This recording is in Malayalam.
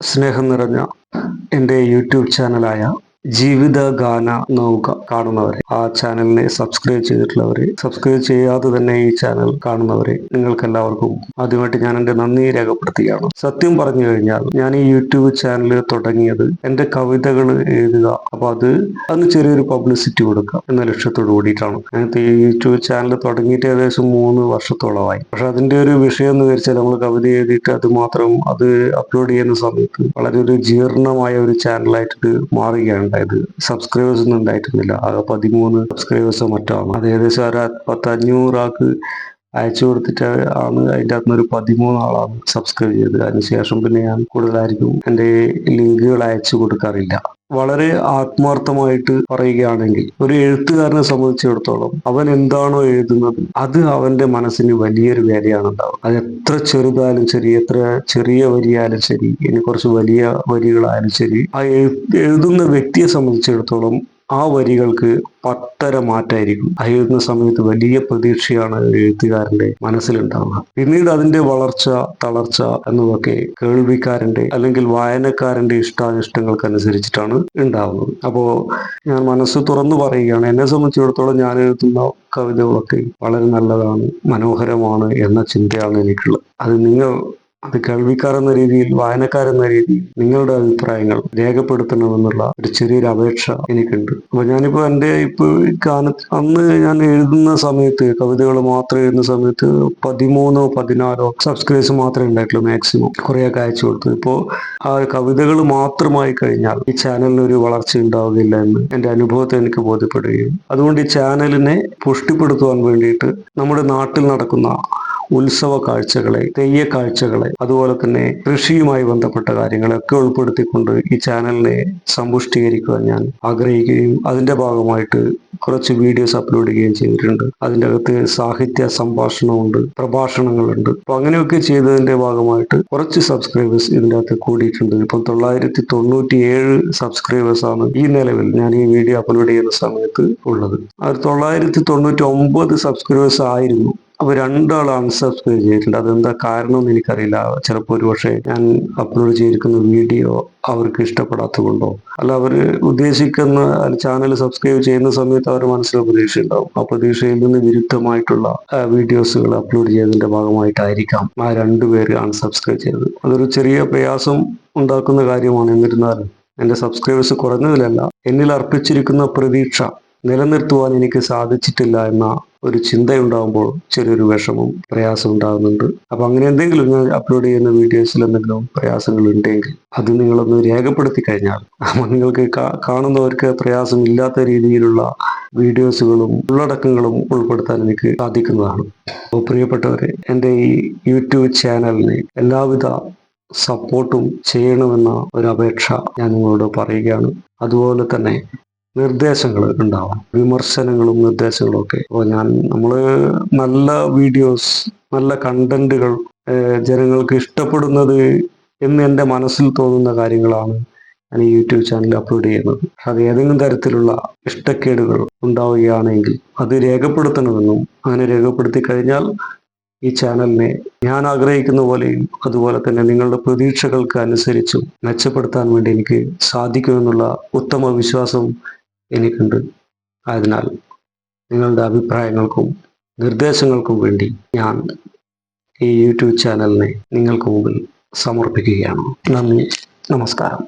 സ്നേഹം നിറഞ്ഞ എന്റെ യൂട്യൂബ് ചാനലായ ജീവിത ഗാന നൗക കാണുന്നവരെ. ആ ചാനലിനെ സബ്സ്ക്രൈബ് ചെയ്തിട്ടുള്ളവരെ സബ്സ്ക്രൈബ് ചെയ്യാതെ തന്നെ ഈ ചാനൽ കാണുന്നവരെ നിങ്ങൾക്ക് എല്ലാവർക്കും ആദ്യമായിട്ട് ഞാൻ എന്റെ നന്ദി രേഖപ്പെടുത്തുകയാണ്. സത്യം പറഞ്ഞു കഴിഞ്ഞാൽ ഞാൻ ഈ യൂട്യൂബ് ചാനൽ തുടങ്ങിയത് എന്റെ കവിതകൾ എഴുതുക അപ്പൊ അത് അതിന് ചെറിയൊരു പബ്ലിസിറ്റി കൊടുക്കുക എന്ന ലക്ഷ്യത്തോട് കൂടിയിട്ടാണ്. ഞാൻ ഈ യൂട്യൂബ് ചാനൽ തുടങ്ങിയിട്ട് ഏകദേശം മൂന്ന് വർഷത്തോളമായി. പക്ഷെ അതിന്റെ ഒരു വിഷയം എന്ന് വെച്ചാൽ നമ്മൾ കവിത എഴുതിയിട്ട് അത് മാത്രം അത് അപ്ലോഡ് ചെയ്യുന്ന സമയത്ത് വളരെ ഒരു ജീർണമായ ഒരു ചാനലായിട്ട് മാറുകയാണ്. ഉണ്ടായത്. സബ്സ്ക്രൈബേഴ്സ് ഒന്നും ഉണ്ടായിരുന്നില്ല ആകെ പതിമൂന്ന് സബ്സ്ക്രൈബേഴ്സോ മറ്റോ ആണ്? അത് ഏകദേശം ഒരു പത്ത് അഞ്ഞൂറാക്ക് അയച്ചു കൊടുത്തിട്ട് ആണ് അതിന്റെ അകത്തുനിന്ന് ഒരു പതിമൂന്ന് ആളാണ് സബ്സ്ക്രൈബ് ചെയ്തത് അതിനുശേഷം പിന്നെ ഞാൻ കൂടുതലായിരിക്കും എന്റെ ലിങ്കുകൾ അയച്ചു കൊടുക്കാറില്ല. വളരെ ആത്മാർത്ഥമായിട്ട് പറയുകയാണെങ്കിൽ ഒരു എഴുത്തുകാരനെ സംബന്ധിച്ചിടത്തോളം അവൻ എന്താണോ എഴുതുന്നത് അത് അവന്റെ മനസ്സിന് വലിയൊരു വിലയാണ് ഉണ്ടാവുക അത് എത്ര ചെറുതായാലും ശരി എത്ര ചെറിയ വരിയായാലും ശരി ഇനി കുറച്ച് വലിയ വരികളായാലും ശരി ആ എഴുതുന്ന വ്യക്തിയെ സംബന്ധിച്ചിടത്തോളം ആ വരികൾക്ക് പത്തര മാറ്റായിരിക്കും എഴുതുന്ന സമയത്ത് വലിയ പ്രതീക്ഷയാണ് എഴുത്തുകാരന്റെ മനസ്സിലുണ്ടാവുക. പിന്നീട് അതിന്റെ വളർച്ച തളർച്ച എന്നതൊക്കെ കേൾവിക്കാരന്റെ അല്ലെങ്കിൽ വായനക്കാരന്റെ ഇഷ്ടാനിഷ്ടങ്ങൾക്കനുസരിച്ചിട്ടാണ് ഉണ്ടാവുന്നത്. അപ്പോ ഞാൻ മനസ്സ് തുറന്നു പറയുകയാണ് എന്നെ സംബന്ധിച്ചിടത്തോളം ഞാൻ എഴുതുന്ന കവിതകളൊക്കെ വളരെ നല്ലതാണ് മനോഹരമാണ് എന്ന ചിന്തയാണ് എനിക്കുള്ളത്. അത് നിങ്ങൾ അത് കേൾവിക്കാരെന്ന രീതിയിൽ വായനക്കാരെന്ന രീതിയിൽ നിങ്ങളുടെ അഭിപ്രായങ്ങൾ രേഖപ്പെടുത്തണമെന്നുള്ള ഒരു ചെറിയൊരു അപേക്ഷ എനിക്കുണ്ട്. അപ്പൊ ഞാനിപ്പോ എന്റെ ഇപ്പൊ ഗാന അന്ന് ഞാൻ എഴുതുന്ന സമയത്ത് കവിതകൾ മാത്രം എഴുതുന്ന സമയത്ത് പതിമൂന്നോ പതിനാലോ സബ്സ്ക്രൈബ്സ് മാത്രമേ ഉണ്ടായിട്ടുള്ളൂ മാക്സിമം കുറേയൊക്കെ അയച്ചു കൊടുത്തു. ഇപ്പോ ആ കവിതകൾ മാത്രമായി കഴിഞ്ഞാൽ ഈ ചാനലിന് ഒരു വളർച്ച ഉണ്ടാവുകയില്ല എന്ന് എന്റെ അനുഭവത്തെ എനിക്ക് ബോധ്യപ്പെടുകയും. അതുകൊണ്ട് ഈ ചാനലിനെ പുഷ്ടിപ്പെടുത്തുവാൻ വേണ്ടിയിട്ട് നമ്മുടെ നാട്ടിൽ നടക്കുന്ന ഉത്സവ കാഴ്ചകളെ തെയ്യ കാഴ്ചകളെ അതുപോലെ തന്നെ കൃഷിയുമായി ബന്ധപ്പെട്ട കാര്യങ്ങളൊക്കെ ഉൾപ്പെടുത്തിക്കൊണ്ട് ഈ ചാനലിനെ സമ്പുഷ്ടീകരിക്കുവാൻ ഞാൻ ആഗ്രഹിക്കുകയും അതിന്റെ ഭാഗമായിട്ട് കുറച്ച് വീഡിയോസ് അപ്ലോഡ് ചെയ്യുകയും ചെയ്തിട്ടുണ്ട്. അതിന്റെ അകത്ത് സാഹിത്യ സംഭാഷണമുണ്ട് പ്രഭാഷണങ്ങളുണ്ട്. അപ്പൊ അങ്ങനെയൊക്കെ ചെയ്തതിന്റെ ഭാഗമായിട്ട് കുറച്ച് സബ്സ്ക്രൈബേഴ്സ് ഇതിന്റെ അകത്ത് കൂടിയിട്ടുണ്ട്. ഇപ്പം തൊള്ളായിരത്തി തൊണ്ണൂറ്റി ഏഴ് സബ്സ്ക്രൈബേഴ്സ് ആണ് ഈ നിലവിൽ ഞാൻ ഈ വീഡിയോ അപ്ലോഡ് ചെയ്യുന്ന സമയത്ത് ഉള്ളത്. അത് തൊള്ളായിരത്തി തൊണ്ണൂറ്റി ഒമ്പത് സബ്സ്ക്രൈബേഴ്സ് ആയിരുന്നു. അപ്പൊ രണ്ടാളാണ് അൺസബ്സ്ക്രൈബ് ചെയ്തിട്ടുണ്ട്. അതെന്താ കാരണം എന്ന് എനിക്കറിയില്ല. ചിലപ്പോൾ ഒരു പക്ഷേ ഞാൻ അപ്ലോഡ് ചെയ്തിരിക്കുന്ന വീഡിയോ അവർക്ക് ഇഷ്ടപ്പെടാത്തത് കൊണ്ടോ അല്ല അവർ ഉദ്ദേശിക്കുന്ന ചാനൽ സബ്സ്ക്രൈബ് ചെയ്യുന്ന സമയത്ത് അവർ മനസ്സിൽ പ്രതീക്ഷ ഉണ്ടാവും ആ പ്രതീക്ഷയിൽ നിന്ന് വിരുദ്ധമായിട്ടുള്ള വീഡിയോസുകൾ അപ്ലോഡ് ചെയ്തതിന്റെ ഭാഗമായിട്ടായിരിക്കാം ആ രണ്ടുപേര് അൺസബ്സ്ക്രൈബ് ചെയ്തത്. അതൊരു ചെറിയ പ്രയാസം ഉണ്ടാക്കുന്ന കാര്യമാണ്. എന്നിരുന്നാലും എന്റെ സബ്സ്ക്രൈബേഴ്സ് കുറഞ്ഞതിലല്ല എന്നിൽ അർപ്പിച്ചിരിക്കുന്ന പ്രതീക്ഷ നിലനിർത്തുവാൻ എനിക്ക് സാധിച്ചിട്ടില്ല എന്ന ഒരു ചിന്തയുണ്ടാകുമ്പോൾ ചെറിയൊരു വിഷമം പ്രയാസം ഉണ്ടാകുന്നുണ്ട്. അപ്പൊ അങ്ങനെ എന്തെങ്കിലും ഞാൻ അപ്ലോഡ് ചെയ്യുന്ന വീഡിയോസിൽ എന്തെങ്കിലും പ്രയാസങ്ങൾ ഉണ്ടെങ്കിൽ അത് നിങ്ങളൊന്ന് രേഖപ്പെടുത്തി കഴിഞ്ഞാൽ നിങ്ങൾക്ക് കാണുന്നവർക്ക് പ്രയാസം ഇല്ലാത്ത രീതിയിലുള്ള വീഡിയോസുകളും ഉള്ളടക്കങ്ങളും ഉൾപ്പെടുത്താൻ എനിക്ക് സാധിക്കുന്നതാണ്. അപ്പോൾ പ്രിയപ്പെട്ടവരെ എന്റെ ഈ യൂട്യൂബ് ചാനലിന് എല്ലാവിധ സപ്പോർട്ടും ചെയ്യണമെന്ന ഒരു അപേക്ഷ ഞാൻ നിങ്ങളോട് പറയുകയാണ്. അതുപോലെ തന്നെ നിർദ്ദേശങ്ങൾ ഉണ്ടാവാം വിമർശനങ്ങളും നിർദ്ദേശങ്ങളും ഒക്കെ. അപ്പോൾ ഞാൻ നമ്മൾ നല്ല വീഡിയോസ് നല്ല കണ്ടന്റുകൾ ജനങ്ങൾക്ക് ഇഷ്ടപ്പെടുന്നത് എന്ന് എന്റെ മനസ്സിൽ തോന്നുന്ന കാര്യങ്ങളാണ് ഞാൻ ഈ യൂട്യൂബ് ചാനലിൽ അപ്ലോഡ് ചെയ്യുന്നത്. അത് ഏതെങ്കിലും തരത്തിലുള്ള ഇഷ്ടക്കേടുകൾ ഉണ്ടാവുകയാണെങ്കിൽ അത് രേഖപ്പെടുത്തണമെന്നും അങ്ങനെ രേഖപ്പെടുത്തി കഴിഞ്ഞാൽ ഈ ചാനലിനെ ഞാൻ ആഗ്രഹിക്കുന്ന പോലെയും അതുപോലെ തന്നെ നിങ്ങളുടെ പ്രതീക്ഷകൾക്ക് അനുസരിച്ചും മെച്ചപ്പെടുത്താൻ വേണ്ടി എനിക്ക് സാധിക്കുമെന്നുള്ള ഉത്തമ വിശ്വാസം എനിക്കുണ്ട്. അതിനാൽ നിങ്ങളുടെ അഭിപ്രായങ്ങൾക്കും നിർദ്ദേശങ്ങൾക്കും വേണ്ടി ഞാൻ ഈ യൂട്യൂബ് ചാനലിനെ നിങ്ങൾക്ക് മുമ്പിൽ സമർപ്പിക്കുകയാണ്. നന്ദി. നമസ്കാരം.